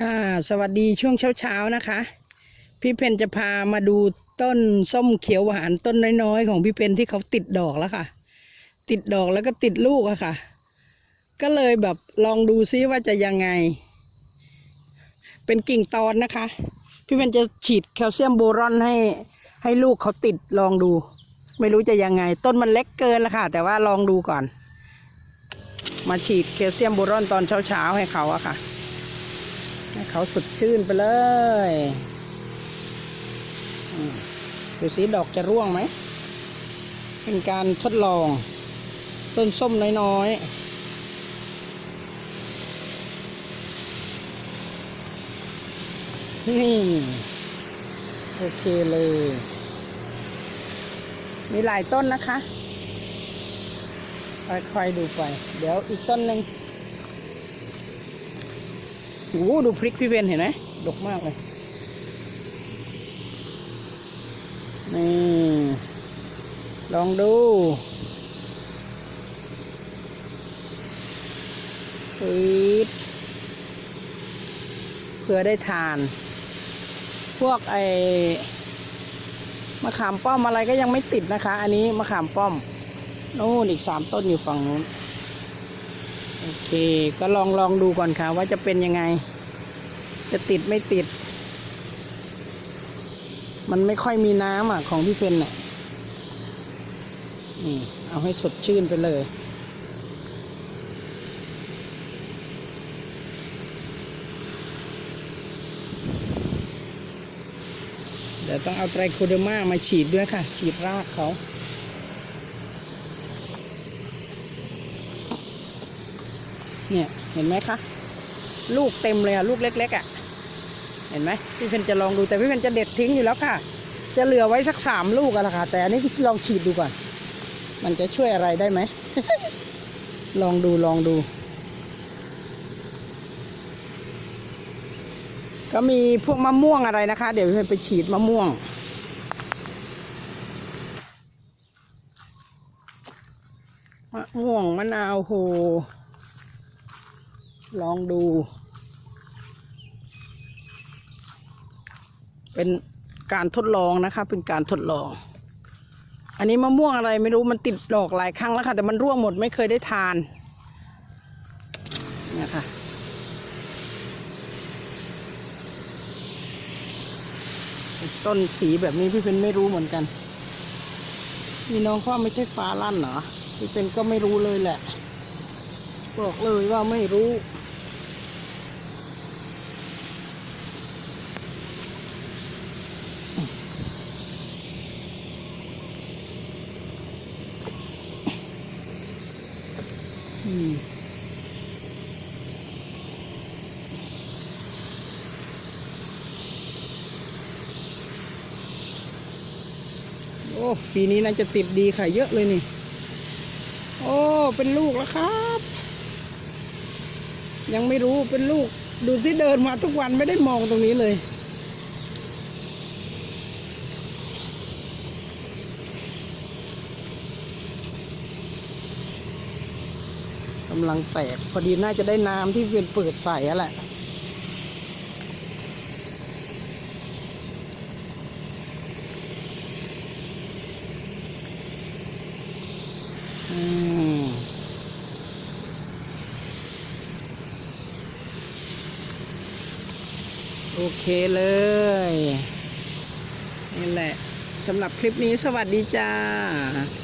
ค่ะสวัสดีช่วงเช้าๆนะคะ พี่เพนจะพามาดูต้นส้มเขียวหวานต้นน้อยๆ ของพี่เพนที่เขาติดดอกแล้วค่ะ ติดดอกแล้วก็ติดลูกอะค่ะ ก็เลยแบบลองดูซิว่าจะยังไง เป็นกิ่งตอนนะคะ พี่เพนจะฉีดแคลเซียมโบรอนให้ให้ลูกเขาติดลองดู ไม่รู้จะยังไง ต้นมันเล็กเกินละค่ะ แต่ว่าลองดูก่อน มาฉีดแคลเซียมโบรอนตอนเช้าๆให้เขาอะค่ะ ให้เขาสดชื่นไปเลยดูสีดอกจะร่วงไหม เป็นการทดลอง ต้นส้มน้อยๆ นี่ โอเคเลย มีหลายต้นนะคะ ค่อยๆดูไป เดี๋ยวอีกต้นหนึ่ง โอ้ดูพริกพี่เวนเห็นไหมดกมากเลยนี่ลองดูปืดเพื่อได้ทาน พวกไอมะขามป้อมอะไรก็ยังไม่ติดนะคะ อันนี้มะขามป้อมโน่นอีกสามต้นอยู่ฝั่งนู้น โอเค ก็ลองลองดูก่อนค่ะว่าจะเป็นยังไง จะติดไม่ติด มันไม่ค่อยมีน้ำอะ ของพี่เพนอะนี่เอาให้สดชื่นไปเลย เดี๋ยวต้องเอาไตรโคเดอร์มามาฉีดด้วยค่ะ ฉีดรากเขาเนี่ย เห็นไหมคะ ลูกเต็มเลยอะลูกเล็ก ๆอะ เห็นไหมพี่เพนจะลองดูแต่พี่เพนจะเด็ดทิ้งอยู่แล้วค่ะ จะเหลือไว้สักสามลูกอะละค่ะ แต่อันนี้ลองฉีดดูก่อน มันจะช่วยอะไรได้ไหม ลองดูลองดู ก็มีพวกมะม่วงอะไรนะคะ เดี๋ยวพี่เพนไปฉีดมะม่วงมะม่วงมะนาวโหลองดู เป็นการทดลองนะคะ เป็นการทดลอง อันนี้มะม่วงอะไรไม่รู้มันติดดอกหลายครั้งแล้วค่ะ แต่มันร่วงหมดไม่เคยได้ทานนี่ค่ะต้นสีแบบนี้พี่เป็นไม่รู้เหมือนกันมีน้องว่าไม่ใช่ฟ้าลั่นเหรอพี่เป็นก็ไม่รู้เลยแหละ บอกเลยว่าไม่รู้ โอ้ปีนี้น่าจะติดดีค่ะ เยอะเลยนี่ โอ้ เป็นลูกแล้วครับ ยังไม่รู้เป็นลูก ดูที่เดินมาทุกวันไม่ได้มองตรงนี้เลย กำลังแตก พอดีน่าจะได้น้ำที่เป็นเปิดใส่แหละอโอเคเลย นี่แหละสำหรับคลิปนี้สวัสดีจ้า